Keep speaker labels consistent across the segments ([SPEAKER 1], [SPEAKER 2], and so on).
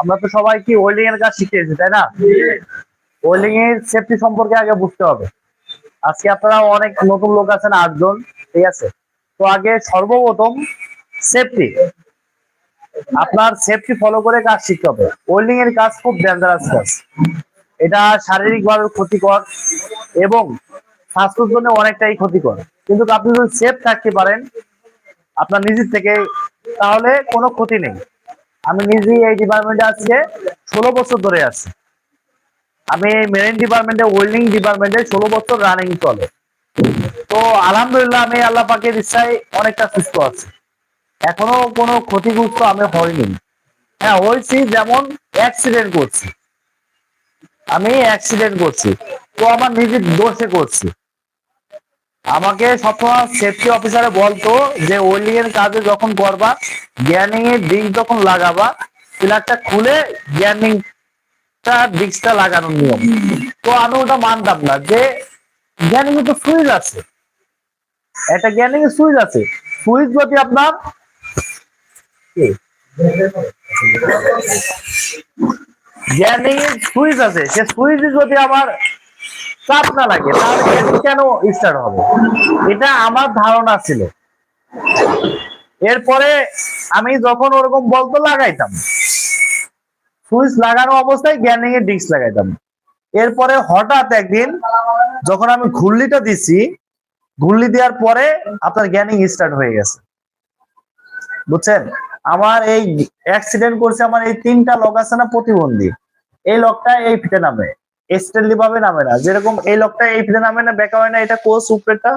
[SPEAKER 1] আমরা তো সবাই কি ওয়েল্ডিং এর কাজ শিখেছি তাই না? ওয়েল্ডিং এর সেফটি সম্পর্কে আগে বুঝতে হবে। আজকে আপনারা অনেক নতুন লোক আছেন, আটজন, ঠিক আছে? তো আগে সর্বপ্রথম সেফটি আপনার সেফটি ফলো করে কাজ শিখতে হবে। ওয়েল্ডিং এর কাজ খুব ডেঞ্জারাস কাজ। এটা শারীরিকভাবে ক্ষতিকর এবং স্বাস্থ্যের জন্য অনেকটাই ক্ষতিকর। কিন্তু আপনি যদি সেফ থাকতে পারেন, আপনার নিজের থেকে, তাহলে কোনো ক্ষতি নেই। আমি নিজেই এই ডিপার্টমেন্টে আজকে ষোলো বছর ধরে আছি। আমি মেরিন ডিপার্টমেন্টে ওয়েল্ডিং ডিপার্টমেন্টে ষোলো বছর রানিং চলে। তো আলহামদুলিল্লাহ আমি আল্লাহ পাকের ইচ্ছায় অনেকটা সুস্থ আছি। এখনও কোনো ক্ষতিগ্রস্ত আমি হয়নি হ্যাঁ হয়েছি যেমন অ্যাক্সিডেন্ট করছি। আমি অ্যাক্সিডেন্ট করছি। তো আমার নিজের দোষে করছি। আমাকে সবসময় সেফটি অফিসারে বলতো যে ওয়েল্ডিং এর কাজে যখন করবা গ্যানিং এর ডিস্ক যখন লাগাবা প্লাগটা খুলে গ্যানিং ডিস্কটা লাগানোর নিয়ম। তো আমি ওটা মানতাম না যে গ্যানিং তো সুইচ আছে। একটা গ্যানিং এর সুইচ আছে। সুইচ যদি আপনার? গ্যানিং এর সুইচ আছে। সে সুইচ যদি আমার চাপ না লাগে তাহলে গ্যানিং কেন স্টার্ট হবে? এটা আমার ধারণা ছিল। এরপরে আমি যখন ওরকম বলতো লাগাইতাম। সুইচ লাগানো অবস্থায় গ্যানিং এর ডিস্ক লাগাইতাম। এরপরে হঠাৎ একদিন যখন আমি ঘুরলিটা দিছি ঘুরলি দেওয়ার পরে আপনার গ্যানিং স্টার্ট হয়ে গেছে। বুঝছেন? আমার এই অ্যাক্সিডেন্ট করছে, আমার এই তিনটা লক আছে না প্রতিবন্ধী? এই লকটা এই ফিটে নামে। স্টেনলি ভাবে নামে না। যেরকম এই লকটা এই ফিটে নামে না, বেকা হয় না, এটা কোচ উপরেটা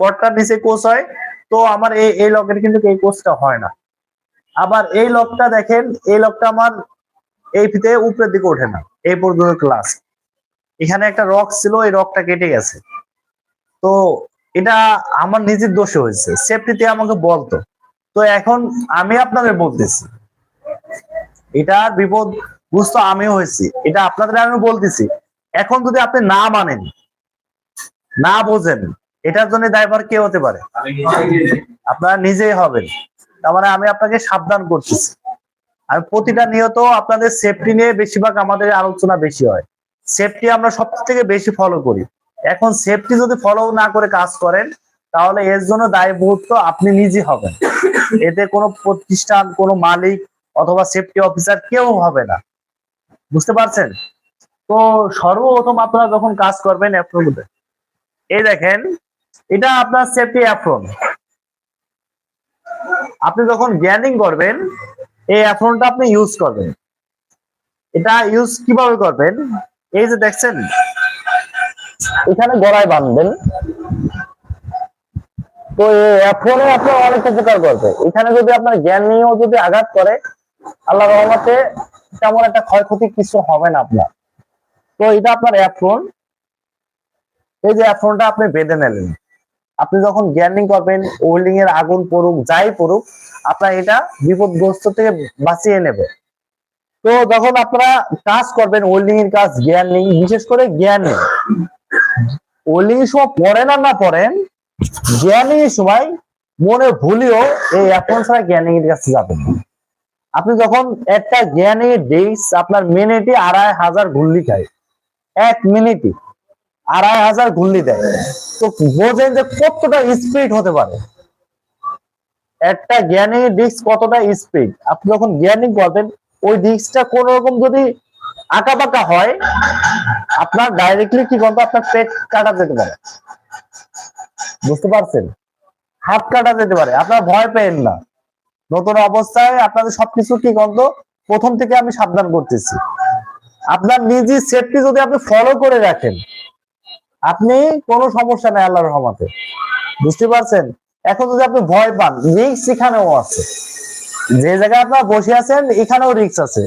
[SPEAKER 1] কটটার নিচে কোচ হয়। তো আমার এই এই লকের কিন্তু এই কোচটা হয় না। আবার এই লকটা দেখেন, এই লকটা আমার এই ফিতে উপরের দিকে ওঠে না, এই পর্যন্ত ক্লাস এখানে একটা রক ছিল, এই রকটা কেটে গেছে। তো এটা আমার নিজের দোষে হয়েছে। সেফটিতে আমাকে বলতো। তো এখন আমি আপনাদের বলতেছি। এটার বিপদ, বুঝতো আমিও হয়েছি। এটা আপনাদের আমি বলতেছি। এখন যদি আপনি না মানেন না বোঝেন এটার জন্য দায়ভার কে হতে পারে? আপনারা নিজেই হবেন। তার মানে আমি আপনাকে সাবধান করতেছি। আমি প্রতিটা নিয়ত আপনাদের সেফটি নিয়ে বেশিরভাগ আমাদের আলোচনা বেশি হয়। সেফটি আমরা সব থেকে বেশি ফলো করি। এখন সেফটি যদি ফলো না করে কাজ করেন তাহলে এর জন্য দায়বদ্ধ আপনি নিজে হবেন। এতে কোনো প্রতিষ্ঠান কোনো মালিক অথবা সেফটি অফিসার কেউ হবে না। বুঝতে পারছেন? তো সর্বপ্রথম আপনারা যখন কাজ করবেন অ্যাপ্রন এই দেখেন, এটা আপনার সেফটি অ্যাপ্রন আপনি যখন জ্ঞানিং করবেন, এই অ্যাপ্রনটা আপনি ইউজ করবেন। এটা ইউজ কীভাবে করবেন? এই যে দেখছেন, এখানে গড়ায় বাঁধবেন। তো অ্যাপ্রনে আপনার অনেক উপকার করবে এখানে যদি আপনার জ্ঞান নিয়েও যদি আঘাত করে আল্লাহ রহমতে তেমন একটা ক্ষয়ক্ষতি কিছু হবে না আপনার। তো এটা আপনার অ্যাপ্রন এই যে অ্যাপ্রনটা আপনি বেঁধে নিলেন। আপনি যখন জ্ঞানিং করবেন ওয়েল্ডিং এর আগুন পড়ুক, যাই পড়ুক, আপনার এটা বিপদগ্রস্ত থেকে বাঁচিয়ে নেবে। তো যখন আপনারা কাজ করবেন ওয়েল্ডিং এর কাজ জ্ঞানিং বিশেষ করে জ্ঞানিং ওয়েল্ডিং এর সময় পড়েন আর না পড়েন জ্ঞানিং এর সময় মনে ভুলেও এই অ্যাপ্রন ছাড়া জ্ঞানিং এর কাছে যাবেন আপনি যখন একটা জ্ঞানী ডেইস আপনার মেনেটি আড়াই হাজার ঘুল্লি খায়। এক মিনিটে আড়াই হাজার ঘুল্লি দেয়। তো বোঝেন যে কতটা স্পিড হতে পারে। একটা জ্ঞানী ডিস্ক কতটা স্পিড আপনি যখন জ্ঞানী করবেন ওই ডিস্কটা কোন রকম যদি আঁকা বাঁকা হয়, আপনার ডাইরেক্টলি কি করবে আপনার পেট কাটা যেতে পারে। বুঝতে পারছেন? হাত কাটা যেতে পারে, আপনার ভয় পেন না। নতুন অবস্থায় আপনাদের সবকিছু কি গন্ধ প্রথম থেকে আমি সাবধান করতেছি। আপনার নিজের সেফটি যদি আপনি ফলো করে রাখেন, আপনি কোনো সমস্যা নেই আল্লাহর রহমতে। বুঝতে পারছেন? এখন যদি আপনি ভয় পান রিক্স এখানেও আছে। যে জায়গায় আপনার বসে আছেন, এখানেও রিক্স আছে।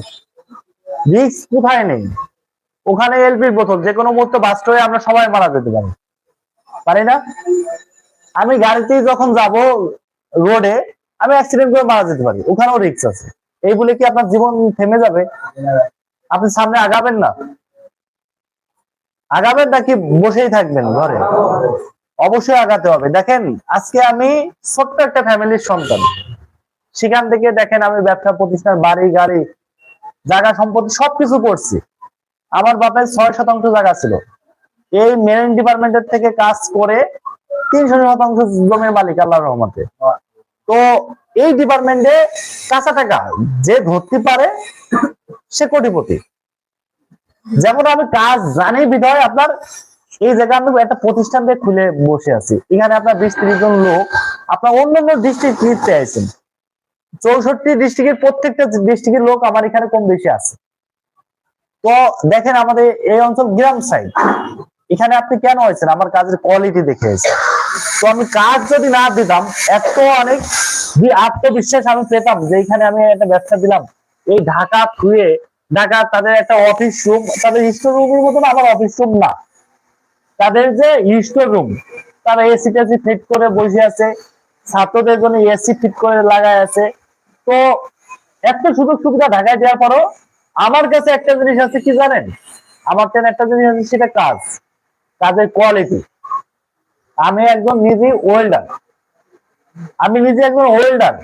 [SPEAKER 1] রিক্স কোথায় নেই? ওখানে এলপির বোতল, যে কোনো মুহূর্তে বাস্ট হয়ে আমরা সবাই মারা যেতে পারি। পারি না? আমি গাড়িতেই যখন যাব রোডে আমি অ্যাক্সিডেন্ট করে মারা যেতে পারি। ওখানেও রিক্স আছে। এই বলে কি আপনার জীবন থেমে যাবে? আপনি সামনে আগাবেন না। আগাবেন নাকি বসেই থাকবেন ঘরে? অবশ্যই আগাতে হবে। দেখেন, আজকে আমি ছোট্ট একটা ফ্যামিলির সন্তান। সেখান থেকে দেখেন আমি ব্যবসা প্রতিষ্ঠান, বাড়ি, গাড়ি, জায়গা সম্পত্তি সবকিছু করছি। আমার বাপের ছয় শতাংশ জায়গা ছিল। এই মেরিন ডিপার্টমেন্টের থেকে কাজ করে তিনশো শতাংশ জমির মালিক আল্লাহ রহমতে। তো এই ডিপার্টমেন্টে কাঁচা টাকা যে ধরতে পারে সে কোটিপতি। যেমন আমি কাজ জানি বিধায় আপনার এই জায়গা আমি একটা প্রতিষ্ঠান দিয়ে খুলে বসে আছি। এখানে আপনার বিশ ত্রিশ জন লোক আপনার অন্যান্য ডিস্ট্রিক্ট নিতে আছেন চৌষট্টি ডিস্ট্রিক্টের প্রত্যেকটা ডিস্ট্রিক্টের লোক আমার এখানে কম বেশি আছে। তো দেখেন আমাদের এই অঞ্চল গ্রাম সাইড এখানে আপনি কেন হয়েছেন আমার কাজের কোয়ালিটি দেখে হয়েছে তো আমি কাজ যদি না দিতাম, এত অনেক আত্মবিশ্বাস আমি পেতাম যে এখানে আমি একটা ব্যবসা দিলাম। এই ঢাকা থুয়ে ঢাকা তাদের একটা অফিস রুম তাদের স্টোর রুমের মতন আমার অফিস রুম না। তাদের যে স্টোর রুম তারা এসি টেসি ফিট করে বসে আছে, ছাত্রদের জন্য এসি ফিট করে লাগায় আছে। তো এত সুযোগ সুবিধা ঢাকায় দেওয়ার পরও আমার কাছে একটা জিনিস আছে, কি জানেন? আমার কাছে একটা জিনিস আছে, সেটা কাজ, কাজের কোয়ালিটি আমি একজন নিজে ওয়েল্ডার আমি নিজে একজন ওয়েল্ডার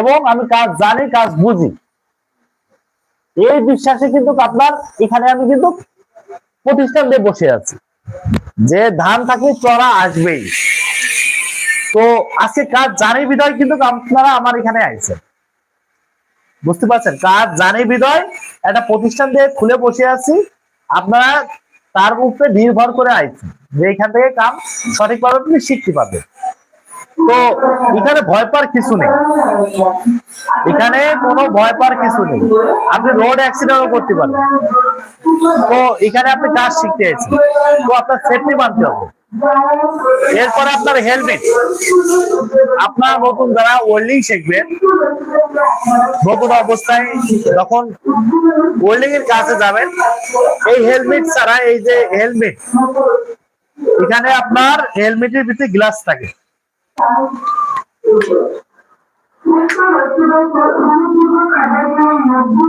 [SPEAKER 1] এবং আমি কাজ জানি, কাজ বুঝি। এই বিশ্বাসে কিন্তু আপনার এখানে আমি কিন্তু প্রতিষ্ঠান দিয়ে বসে আছি। যে ধান থাকলে চড়া আসবেই। তো আজকে কাজ জানি বিদয় কিন্তু আপনারা আমার এখানে আইছেন। বুঝতে পারছেন? কাজ জানি বিদয় একটা প্রতিষ্ঠান দিয়ে খুলে বসে আছি, আপনারা তার উপরে নির্ভর করে আইছেন। যে এখান থেকে কাম সঠিকভাবে আপনি শিখতে পারবেন তো এখানে ভয় পার কিছু নেই। এখানে কোনো ভয় পাওয়ার কিছু নেই। আপনি রোড অ্যাক্সিডেন্টও করতে পারেন। তো এখানে আপনি কাজ শিখতে আছেন তো আপনার সেফটি মানতে হবে। এরপরে আপনার হেলমেট আপনার নতুন যারা ওয়েল্ডিং শিখবেন নতুন অবস্থায় যখন ওয়েল্ডিং এর কাছে যাবেন, এই হেলমেট ছাড়া এই যে হেলমেট এখানে আপনার হেলমেটের ভিতরে গ্লাস থাকে।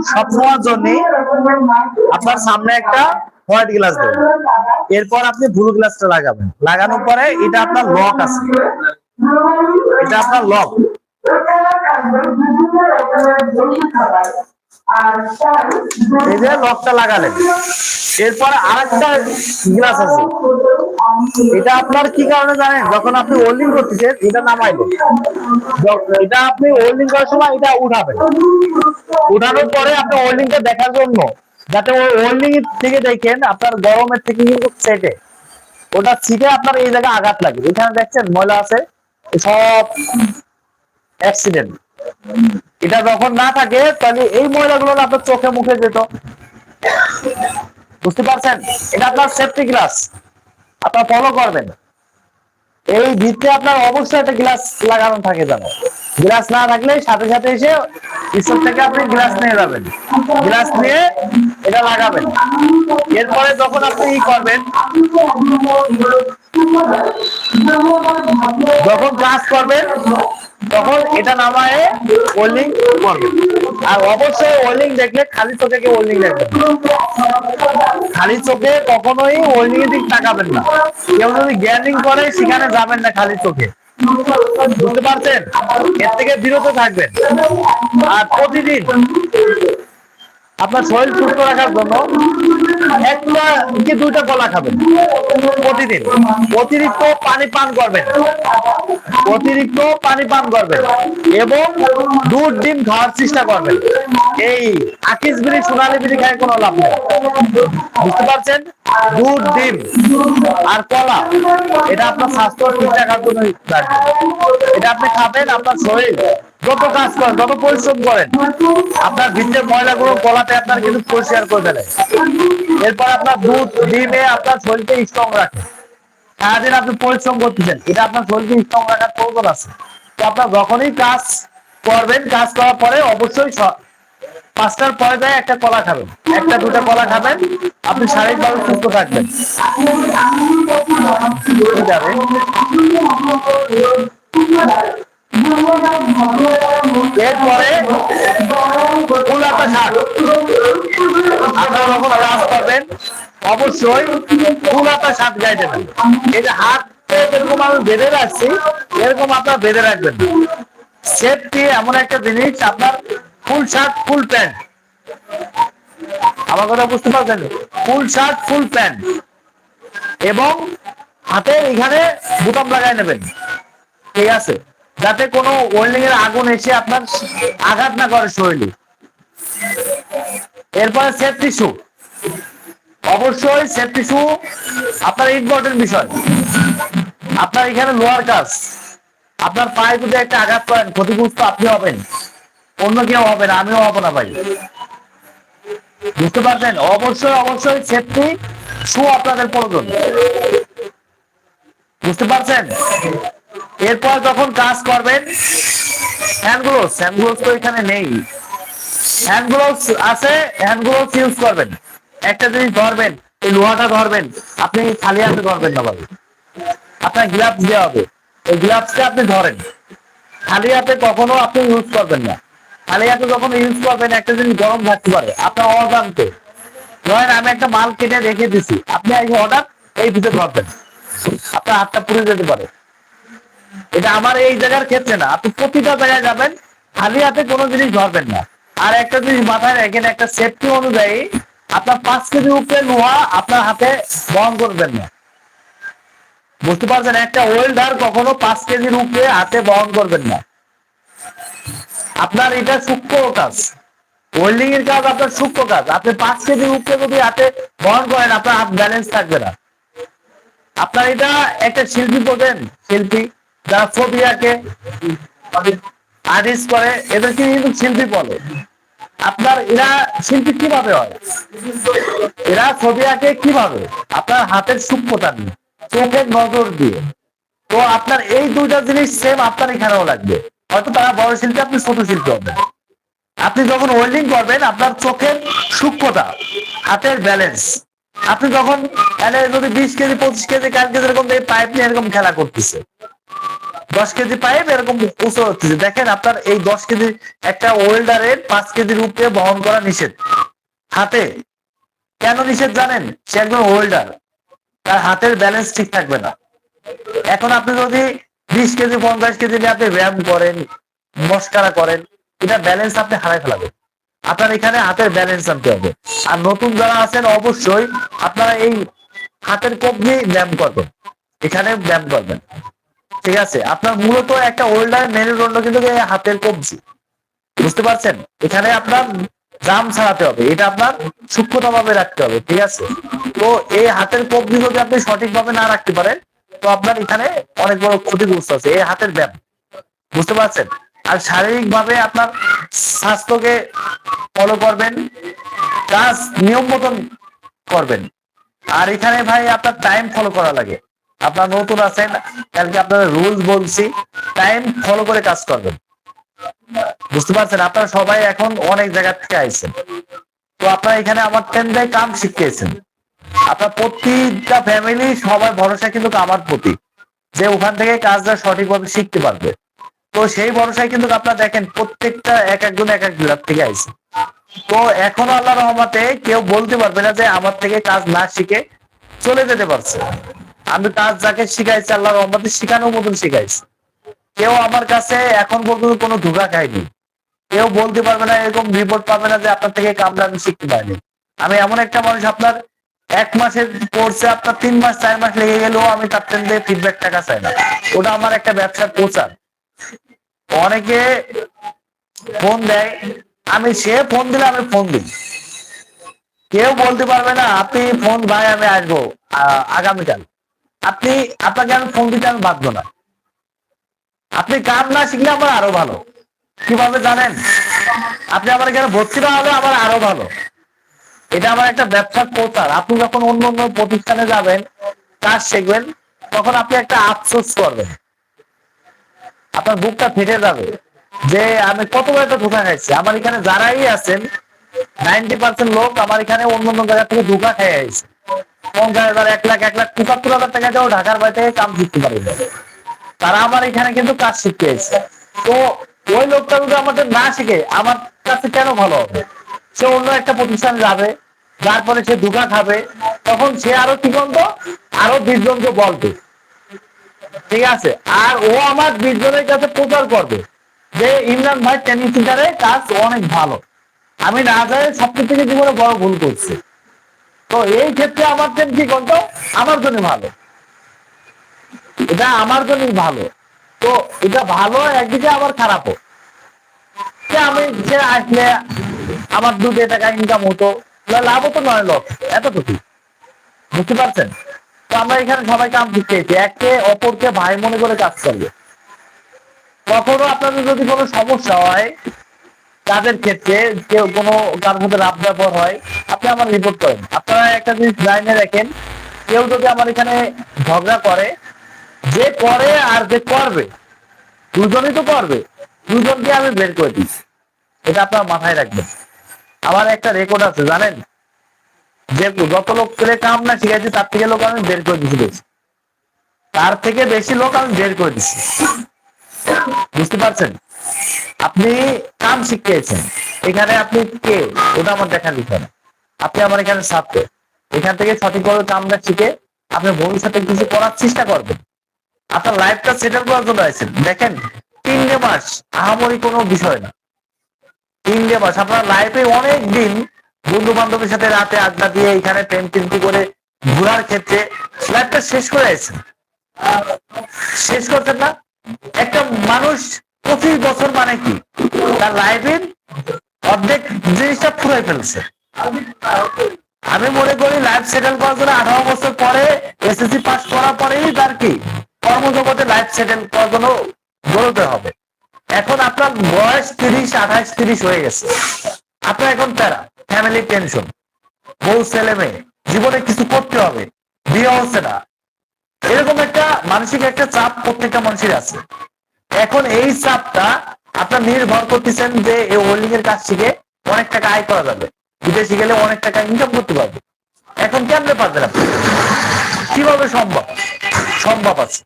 [SPEAKER 1] সবসময়ের জন্য আপনার সামনে একটা হোয়াইট গ্লাস দেবেন এরপর আপনি ব্লু গ্লাসটা লাগাবেন। লাগানোর পরে এটা আপনার লক আছে। এটা আপনার লক। এই যে লকটা লাগালেন। এরপর আরেকটা গ্লাস আছে। এটা আপনার কি কারণে জানেন? যখন আপনি ওল্ডিং করতেছেন, এটা নামাইবেন এটা আপনি ওল্ডিং করার সময় এটা উঠাবেন। উঠানোর পরে আপনি ওল্ডিংটা দেখার জন্য, যাতে ওল্ডিং থেকে দেখেন, আপনার গরমের থেকে কিন্তু সেটে। ওটা ছিটে আপনার এই জায়গায় আঘাত লাগে। এখানে দেখছেন, ময়লা আছে সব অ্যাক্সিডেন্ট এটা যখন না থাকে, তাহলে এই ময়লাগুলো আপনার চোখে মুখে যেত। বুঝতে পারছেন? এটা আপনার সেফটি গ্লাস আপনার ফলো করবেন। এই ভিতরে আপনার অবশ্যই একটা গ্লাস লাগানো থাকে যেন। গ্লাস না থাকলে সাথে সাথে এসে স্টোর থেকে আপনি গ্লাস নিয়ে যাবেন। গ্লাস নিয়ে এটা লাগাবেন। এরপরে যখন আপনি ই করবেন যখন কাজ করবেন তখন এটা নামায়ে ওয়েল্ডিং করবেন আর অবশ্যই ওয়েল্ডিং দেখলে খালি চোখে কেউ ওয়েল্ডিং দেখবেন খালি চোখে কখনোই ওয়েল্ডিং এর দিক তাকাবেন না। কেউ যদি গ্যান্ডিং করে, সেখানে যাবেন না খালি চোখে। বুঝতে পারছেন? এর থেকে বিরত থাকবেন। আর প্রতিদিন আপনার শরীর সুস্থ রাখার জন্য একটা কি দুইটা কলা খাবেন, প্রতিদিন। অতিরিক্ত পানি পান করবেন। অতিরিক্ত পানি পান করবেন। এবং দুধ, ডিম খাওয়ার চেষ্টা করবেন। এই আকিস বিড়ি, সোনালি বিড়ি খায় কোনো লাভ নেই। বুঝতে পারছেন? দুধ, ডিম আর কলা, এটা আপনার স্বাস্থ্য ঠিক রাখার জন্য এটা আপনি খাবেন, আপনার শরীর যত কাজ করেন যত পরিশ্রম করেন আপনার ভিতরে ময়লাগুলো গলাতে আপনার কিন্তু পরিষ্কার করে দেয় এরপর আপনার দুধ ডিমে আপনার শরীরকে স্ট্রং রাখে। সারাদিন আপনি পরিশ্রম করতেছেন এটা আপনার শরীরকে স্ট্রং রাখার প্রয়োজন আছে। তো আপনার যখনই কাজ করবেন কাজ করার পরে অবশ্যই পাঁচটার পরে যায় একটা কলা খাবেন। একটা দুটা কলা খাবেন আপনি শারীরিকভাবে সুস্থ থাকবেন। আছে এরপরে কুলাতা শাক। আপনারা যখন কাজ করবেন, অবশ্যই কুলাতা শাক গায়ে যে হাত, এরকম আমি বেঁধে রাখছি, এরকম আপনার বেঁধে রাখবেন। সেফটি এমন একটা জিনিস, আপনার ফুল শার্ট ফুল প্যান্ট। আমার কথা বুঝতে পারছেন? Full shirt full pant. এবং হাতে এখানে বোতাম লাগাই নেবেন। ঠিক আছে? যাতে কোনো ওয়েল্ডিং এর আগুন এসে আপনার আঘাত না করে শরীরে। এরপরে সেফটি শু অবশ্যই সেফটি শু আপনার ইম্পর্টেন্ট বিষয়। আপনার এখানে লোয়ার কাজ আপনার পায়ে যদি একটা আঘাত করেন, ক্ষতিগ্রস্ত আপনি হবেন। অন্য কেউ হবে না, আমিও হব না ভাই। বুঝতে পারছেন? অবশ্যই অবশ্যই সেফটি শু আপনাদের প্রয়োজন। বুঝতে পারছেন? এরপর যখন কাজ করবেন হ্যান্ড গ্লোভস হ্যান্ড গ্লোভস তো এখানে নেই। হ্যান্ড গ্লোভস আছে হ্যান্ড গ্লোভস ইউজ করবেন। একটা জিনিস ধরবেন, এই লোহাটা ধরবেন, আপনি খালি হাতে ধরবেন না ভাই। আপনার গ্লাভস দেওয়া হবে। এই গ্লাভসটা আপনি ধরেন। খালি হাতে কখনো আপনি ইউজ করবেন না। খালি হাতে যখন ইউজ করবেন, একটা জিনিস গরম থাকতে পারে। আপনার অজান্তে। ধরেন আমি একটা মাল কেটে রেখে দিছি। আপনি এই হঠাৎ এই ভিতরে ধরবেন। আপনার হাতটা পুড়ে যেতে পারে। এটা আমার এই জায়গার ক্ষেত্রে না। আপনি প্রতিটা জায়গায় যাবেন, খালি হাতে কোনো জিনিস ধরবেন না। আর একটা জিনিস মাথায় রাখেন, একটা সেফটি অনুযায়ী আপনার পাঁচ কেজি উপরে লোহা আপনার হাতে বহন করবেন না। বুঝতে পারছেন? একটা ওয়েল্ডার কখনো পাঁচ কেজির উপরে হাতে বহন করবেন না। আপনার এটা সূক্ষ্ম কাজ। ওয়েল্ডিং এর কাজ আপনার সূক্ষ্ম কাজ। আপনি পাঁচ কেজির উপরে যদি হাতে বহন করেন, আপনার হাত ব্যালেন্স থাকবে না। আপনার এটা একটা শিল্পী বোঝেন শিল্পী। যারা ছবি আঁকে আর্টিস্ট করে, এদেরকে কিন্তু শিল্পী বলে। আপনার এরা শিল্পী কীভাবে হয়? এরা ছবি আঁকে কীভাবে? আপনার হাতের সূক্ষ্মতা নিয়ে, চোখের নজর দিয়ে। তো আপনার এই দুইটা জিনিস সেম আপনার এখানেও লাগবে। হয়তো তারা বড় শিল্পী, আপনি ছোট শিল্পী হবেন। আপনি যখন ওয়েল্ডিং করবেন, আপনার চোখের সূক্ষ্মতা, হাতের ব্যালেন্স আপনি যখন যদি বিশ কেজি, পঁচিশ কেজি কাল কেজি এরকম পাইপ নিয়ে এরকম খেলা করতেছে দশ কেজি পাইপ এরকম উঁচু হচ্ছে। দেখেন আপনার এই দশ কেজি একটা ওয়েল্ডারের পাঁচ কেজির উপরে বহন করা নিষেধ। হাতে? কেন নিষেধ জানেন? সে একজন ওয়েল্ডার তার হাতের ব্যালেন্স ঠিক থাকবে না। এখন আপনি যদি বিশ কেজি, পঞ্চাশ কেজি নিয়ে আপনি ব্যায়াম করেন, মস্কারা করেন, এটা ব্যালেন্স আপনি হারাই ফেলাবেন। আপনার এখানে হাতের ব্যালেন্স আনতে হবে। আর নতুন যারা আছেন, অবশ্যই আপনারা এই হাতের কোপ দিয়ে ব্যায়াম করবেন। এখানে ব্যায়াম করবেন। ঠিক আছে। আপনার মূলত একটা ওল্ডার মেরুদণ্ড কিন্তু হাতের কবজি। বুঝতে পারছেন? এখানে আপনার জাম ছাড়াতে হবে। এটা আপনার সূক্ষ্মতা ভাবে রাখতে হবে, ঠিক আছে? তো এই হাতের কবজি যদি আপনি সঠিকভাবে না রাখতে পারেন, তো আপনার এখানে অনেক বড় ক্ষতিগ্রস্ত আছে, এই হাতের ব্যায়াম। বুঝতে পারছেন? আর শারীরিক ভাবে আপনার স্বাস্থ্যকে ফলো করবেন কাজ নিয়ম মতন করবেন। আর এখানে ভাই আপনার টাইম ফলো করা লাগে। আপনার নতুন আছেন, কালকে আপনার রুলস বলছি টাইম ফলো করে কাজ করবেন। বুঝতে পারছেন? আপনারা সবাই এখন অনেক জায়গা থেকে আইছেন। তো আপনারা এখানে আমার টেন্ডায় কাম শিখিয়েছেন। আপনার প্রতিটা ফ্যামিলি সবাই ভরসা কিন্তু আমার প্রতি, যে ওখান থেকে কাজটা সঠিকভাবে শিখতে পারবে। তো সেই ভরসায় কিন্তু আপনারা দেখেন, প্রত্যেকটা এক একজন এক এক জেলার থেকে আইছে। তো এখন আল্লাহ রহমতে কেউ বলতে পারবে না যে আমার থেকে কাজ না শিখে চলে যেতে পারছে। আমি কাজ যাকে শিখাইছি, আল্লাহ রহমতে শিখানোর মতন শিখাইছি। কেউ আমার কাছে এখন পর্যন্ত কোনো ধোকা খায়নি। কেউ বলতে পারবে না, এরকম রিপোর্ট পাবে না যে আপনার থেকে কামটা আমি শিখতে পারিনি। আমি এমন একটা মানুষ, আপনার এক মাসের কোর্সে আপনার তিন মাস, চার মাস লেগে গেলেও আমি তার থেকে ফিডব্যাক টাকা চাই না। ওটা আমার একটা ব্যবসার প্রচার। অনেকে ফোন দেয়, আমি সে ফোন দিলে আমি ফোন দিই। কেউ বলতে পারবে না, আপনি ফোন ভাই, আমি আসব আগামীকাল। আপনি, আপনাকে আমি ফোন দিতে আমি বাধ্য না। আপনি কাম না শিখলে আমার আরও ভালো। কীভাবে জানেন? আপনি আমার এখানে ভর্তি না হলে আমার আরও ভালো। এটা আমার একটা ব্যবসার প্রচার। আপনি যখন অন্য অন্য প্রতিষ্ঠানে যাবেন, কাজ শিখবেন, তখন আপনি একটা আফসোস করবেন। আপনার বুকটা ফেটে যাবে যে আমি কত বড় ধোকা খাইছি। আমার এখানে যারাই আছেন নাইনটি পার্সেন্ট লোক আমার এখানে অন্য অন্য জায়গা থেকে ধোকা খেয়ে আসছে। এক লাখ এক লাখ পঁচাত্তর হাজার টাকা ঢাকার বাড়ি থেকে কাম শিখতে পারে। তারা আমার এখানে কিন্তু কাজ শিখতে তো ওই লোকটা যদি আমাদের না শিখে, আমার কাছে কেন ভালো হবে? সে অন্য একটা প্রতিষ্ঠান যাবে, যার পরে সে ধোকা খাবে, তখন সে আরও কি করতো আরও বিশ জনকে বলবে ঠিক আছে? আর ও আমার বিশ জনের কাছে প্রচার করবে যে, ইমরান ভাই ট্রেনিং সেন্টারে কাজ অনেক ভালো। আমি না যাই সবচেয়ে থেকে জীবনে বড় ভুল করছি। তো এই ক্ষেত্রে আমার জন্য কি করতো আমার জন্য ভালো। এটা আমার জন্যই ভালো। তো এটা ভালো, একদিকে আবার খারাপও। আমি যে আসলে আমার দু টাকা ইনকাম হতো, না লাভ হতো নয় লস এতটুকু। বুঝতে পারছেন? তো আমরা এখানে সবাই কাম শিখতেছি একে অপরকে ভাই মনে করে কাজ করবে। কখনো আপনাদের যদি কোনো সমস্যা হয় কাজের ক্ষেত্রে কেউ কোনো কার মধ্যে রাত ব্যবহার হয়, আপনি আমার রিপোর্ট করেন। আপনারা একটা জিনিস লাইনে রাখেন, কেউ যদি আমার এখানে ঝগড়া করে, যে করে আর যে করবে, দুজনই তো করবে, দুজনকে আমি বের করে দিচ্ছি। এটা আপনার মাথায় রাখবেন। আমার একটা রেকর্ড আছে, জানেন? যে যত লোক ছেলে কাম না শিখাইছি, তার থেকে লোক আমি বের করে দিচ্ছি বেশি। তার থেকে বেশি লোক আমি বের করে দিচ্ছি বুঝতে পারছেন? আপনি কাম শিখিয়েছেন। এখানে আপনি কে? ওটা আমার দেখার বিষয় না আপনি আমার এখানে ছাত্র। এখান থেকে সঠিকভাবে কামটা শিখে আপনি ভবিষ্যতে কিছু করার চেষ্টা করবেন। আপনার লাইফটা সেটেল করার জন্য আছেন। দেখেন, তিনটে মাস আহামরি কোনো বিষয় না। তিনটে মাস আপনার লাইফে অনেক দিন বন্ধু বান্ধবের সাথে রাতে আড্ডা দিয়ে এখানে প্রেম প্রীতি করে ঘোরার ক্ষেত্রে লাইফটা শেষ করে আছেন। শেষ করতেন না? একটা মানুষ পঁচিশ বছর মানে কি? তার লাইফের অর্ধেক জিনিসটা ফুরাই ফেলছে। আমি মনে করি লাইফ সেটেল করার জন্য আঠারো বছর পরে এসএসসি পাস করার পরেই তার কি? কর্মজগতে লাইফ সেটেল করার জন্য বেরোতে হবে। এখন আপনার বয়স তিরিশ আঠাশ তিরিশ হয়ে গেছে। আপনার এখন প্যারা ফ্যামিলি টেনশন বউ, ছেলে, মেয়ে, জীবনে কিছু করতে হবে। বিয়ে হচ্ছে না। এরকম একটা মানসিক একটা চাপ প্রত্যেকটা মানুষের আছে। এখন এই চাপটা আপনার নির্ভর করতেছেন যে এই হোল্ডিং এর কাজ শিখে অনেক টাকা আয় করা যাবে। বিদেশে গেলে অনেক টাকা ইনকাম করতে পারবে। এখন কেমনে পারবেন আপনি? কীভাবে সম্ভব? সম্ভব আছে।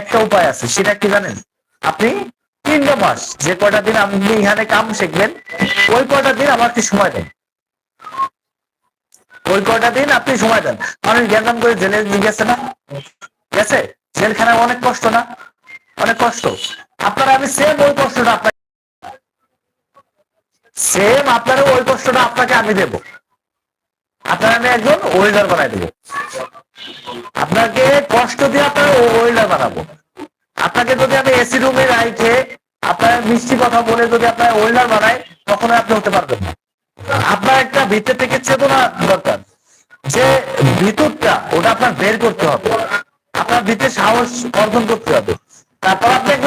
[SPEAKER 1] একটা উপায় আছে, সেটা কি জানেন? আপনি তিনটে মাস যে কয়টা দিন আপনি এখানে কাম শিখবেন, ওই কয়টা দিন আমাকে সময় দেন। ওই কয়টা দিন আপনি সময় দেন। মানুষ জ্ঞান করে জেলে গেছে না? গেছে? জেলখানায় অনেক কষ্ট না? অনেক কষ্ট। আপনার আমি সেম ওই কষ্টটা আপনাকে সেম আপনার ওই কষ্টটা আপনাকে আমি দেব। আপনার আমি একজন ওয়েল্ডার বানাই দেবো। আপনাকে কষ্ট দিয়ে আপনার ওয়েল্ডার বানাবো। আপনাকে যদি আমি এসি রুমে রাইখে আপনার মিষ্টি কথা বলে যদি আপনার ওয়েল্ডার বানাই, তখন আপনি হতে পারবেন না। আপনার একটা ভিতর থেকে চেতনা দরকার। যে ভিতরটা, ওটা আপনার বের করতে হবে। আপনার ভিতরে সাহস অর্জন করতে হবে তারপর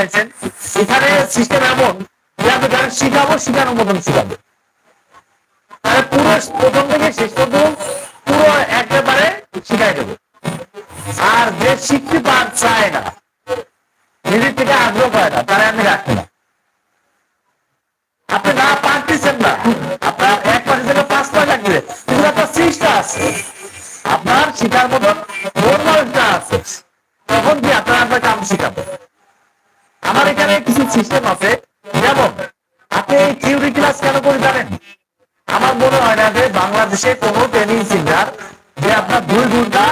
[SPEAKER 1] যারা এখানে সিস্টেম এমন যে যারা শিখাবো, শিখানোর মতন শিখাবো। তাহলে পুরো প্রথম থেকে শেষ পর্যন্ত পুরো একেবারে শিখাই দেবো। আর যে শিখতে পার চায় না, নিজের থেকে আগ্রহ করে না তারা আমি রাখি না। আপনি না পারতেছেন না, আপনার এক মাসের জন্য পাঁচ পয় লাগবে, কিন্তু আপনার সিস্টা আছে। আপনার শিকার মতন নর্মালটা আছে। তখন কি আপনার আপনার কাম শিখাবো? আমার এখানে কিছু সিস্টেম আছে। যেমন, আপনি এই থিওরি ক্লাস কেন করে জানেন? আমার মনে হয় না যে বাংলাদেশে কোনো ট্রেনিং সেন্টার যে আপনার দুই ঘণ্টা